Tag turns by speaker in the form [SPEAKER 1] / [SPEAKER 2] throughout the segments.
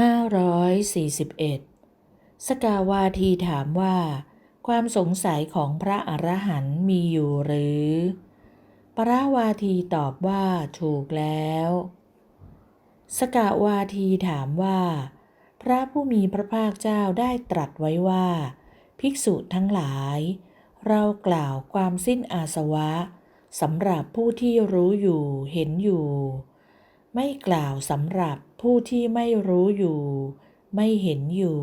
[SPEAKER 1] 541 สกาวาทีถามว่า ความสงสัยของพระอรหันต์มีอยู่หรือ ปราวาทีตอบว่าถูกแล้ว สกาวาทีถามว่า พระผู้มีพระภาคเจ้าได้ตรัสไว้ว่า ภิกษุทั้งหลาย เรากล่าวความสิ้นอาสวะสำหรับผู้ที่รู้อยู่เห็นอยู่ ไม่กล่าวสำหรับผู้ที่ไม่รู้อยู่ ไม่เห็นอยู่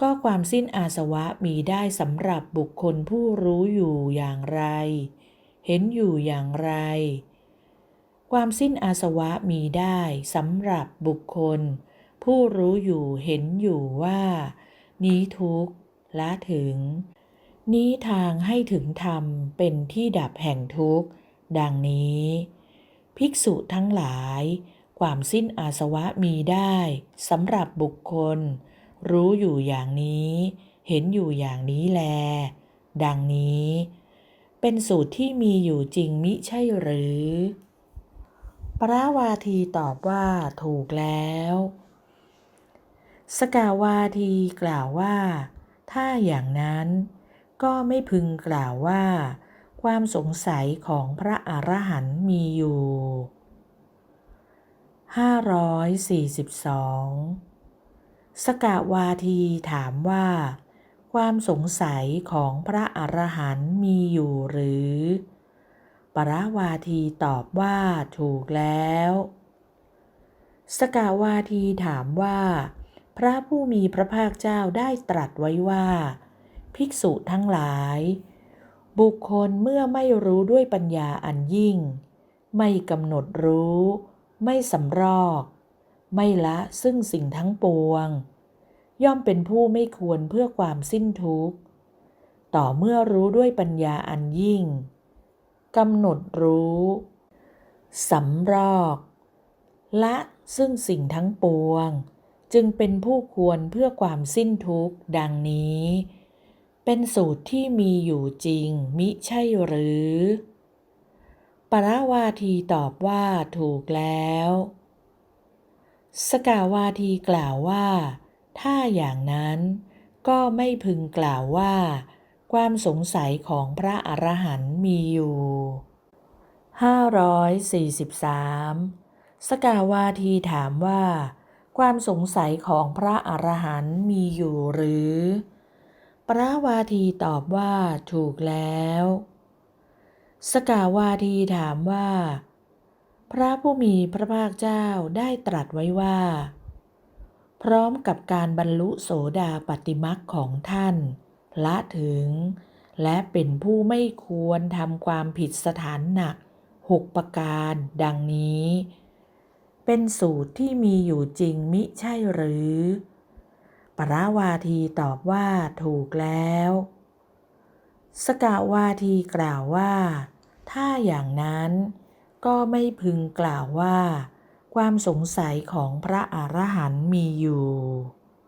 [SPEAKER 1] ก็ความสิ้นอาสวะมีได้สำหรับบุคคลผู้รู้อยู่อย่างไร เห็นอยู่อย่างไร ความสิ้นอาสวะมีได้สำหรับบุคคล ผู้รู้อยู่เห็นอยู่ว่า นี้ทุกข์ละถึง นี้ทางให้ถึงธรรมเป็นที่ดับแห่งทุกข์ดังนี้ ภิกษุทั้งหลาย ความสิ้นอาสวะมีได้สำหรับบุคคล รู้อยู่อย่างนี้ เห็นอยู่อย่างนี้แล ดังนี้ เป็นสูตรที่มีอยู่จริงมิใช่หรือปราวาทีตอบว่าถูกแล้ว สกาวาทีกล่าวว่า ถ้าอย่างนั้นก็ไม่พึงกล่าวว่า ความสงสัยของพระอรหันต์มีอยู่ 542 สกาวาทีถามว่า ความสงสัยของพระอรหันต์มีอยู่หรือ ปราวาทีตอบว่าถูกแล้ว สกาวาทีถามว่า พระผู้มีพระภาคเจ้าได้ตรัสไว้ว่า ภิกษุทั้งหลาย บุคคลเมื่อไม่รู้ด้วยปัญญาอันยิ่ง ไม่กำหนดรู้ ไม่สำรอก ไม่ละซึ่งสิ่งทั้งปวง ย่อมเป็นผู้ไม่ควรเพื่อความสิ้นทุกข์ ต่อเมื่อรู้ด้วยปัญญาอันยิ่งกำหนดรู้สำรอกละซึ่งสิ่งทั้งปวง จึงเป็นผู้ควรเพื่อความสิ้นทุกข์ดังนี้ เป็นสูตรที่มีอยู่จริงมิใช่หรือ ปราวาทีตอบว่าถูกแล้ว สกาวาทีกล่าวว่า ถ้าอย่างนั้นก็ไม่พึงกล่าวว่า ความสงสัยของพระอรหันต์มีอยู่ 543 สกาวาทีถามว่า ความสงสัยของพระอรหันต์มีอยู่หรือปราวาทีตอบว่าถูกแล้ว สกาวาทีถามว่า พระผู้มีพระภาคเจ้าได้ตรัสไว้ว่า พร้อมกับการบรรลุโสดาปติมักของท่าน ละถึง และเป็นผู้ไม่ควรทำความผิดสถานหนักหกประการดังนี้ เป็นสูตรที่มีอยู่จริงมิใช่หรือ ปราวาทีตอบว่าถูกแล้ว สกาวาทีกล่าวว่า ถ้าอย่างนั้นก็ไม่พึงกล่าวว่า ความสงสัยของพระอรหันต์มีอยู่